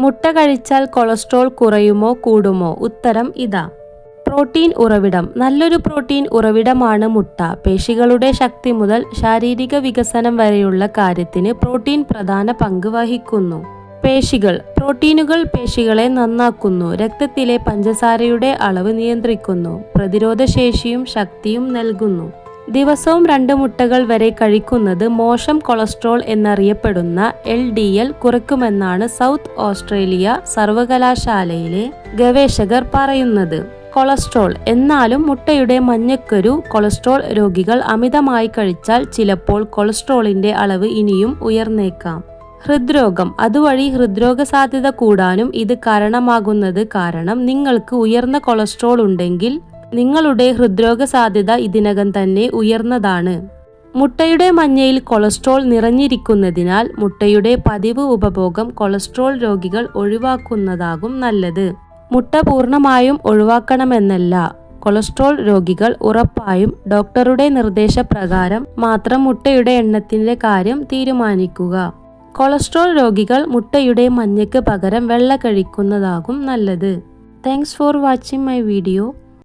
മുട്ട കഴിച്ചാൽ കൊളസ്ട്രോൾ കുറയുമോ കൂടുമോ? ഉത്തരം ഇതാ. പ്രോട്ടീൻ ഉറവിടം. നല്ലൊരു പ്രോട്ടീൻ ഉറവിടമാണ് മുട്ട. പേശികളുടെ ശക്തി മുതൽ ശാരീരിക വികസനം വരെയുള്ള കാര്യത്തിന് പ്രോട്ടീൻ പ്രധാന പങ്ക് വഹിക്കുന്നു. പേശികൾ. പ്രോട്ടീനുകൾ പേശികളെ നന്നാക്കുന്നു. രക്തത്തിലെ പഞ്ചസാരയുടെ അളവ് നിയന്ത്രിക്കുന്നു. പ്രതിരോധശേഷിയും ശക്തിയും നൽകുന്നു. ദിവസവും രണ്ട് മുട്ടകൾ വരെ കഴിക്കുന്നത് മോശം കൊളസ്ട്രോൾ എന്നറിയപ്പെടുന്ന എൽ ഡി എൽ കുറയ്ക്കുമെന്നാണ് സൗത്ത് ഓസ്ട്രേലിയ സർവകലാശാലയിലെ ഗവേഷകർ പറയുന്നത്. കൊളസ്ട്രോൾ എന്നാലും മുട്ടയുടെ മഞ്ഞക്കരു കൊളസ്ട്രോൾ രോഗികൾ അമിതമായി കഴിച്ചാൽ ചിലപ്പോൾ കൊളസ്ട്രോളിന്റെ അളവ് ഇനിയും ഉയർന്നേക്കാം. ഹൃദ്രോഗം അതുവഴി ഹൃദ്രോഗ സാധ്യത കൂടാനും ഇത് കാരണമാകുന്നത് കാരണം നിങ്ങൾക്ക് ഉയർന്ന കൊളസ്ട്രോൾ ഉണ്ടെങ്കിൽ നിങ്ങളുടെ ഹൃദ്രോഗ സാധ്യത ഇതിനകം തന്നെ ഉയർന്നതാണ്. മുട്ടയുടെ മഞ്ഞയിൽ കൊളസ്ട്രോൾ നിറഞ്ഞിരിക്കുന്നതിനാൽ മുട്ടയുടെ പതിവ് ഉപഭോഗം കൊളസ്ട്രോൾ രോഗികൾ ഒഴിവാക്കുന്നതാകും നല്ലത്. മുട്ട പൂർണമായും ഒഴിവാക്കണമെന്നല്ല കൊളസ്ട്രോൾ രോഗികൾ ഉറപ്പായും ഡോക്ടറുടെ നിർദ്ദേശപ്രകാരം മാത്രം മുട്ടയുടെ എണ്ണത്തിന്റെ കാര്യം തീരുമാനിക്കുക. കൊളസ്ട്രോൾ രോഗികൾ മുട്ടയുടെ മഞ്ഞയ്ക്ക് പകരം വെള്ള കഴിക്കുന്നതാകും നല്ലത്. Thanks for watching my video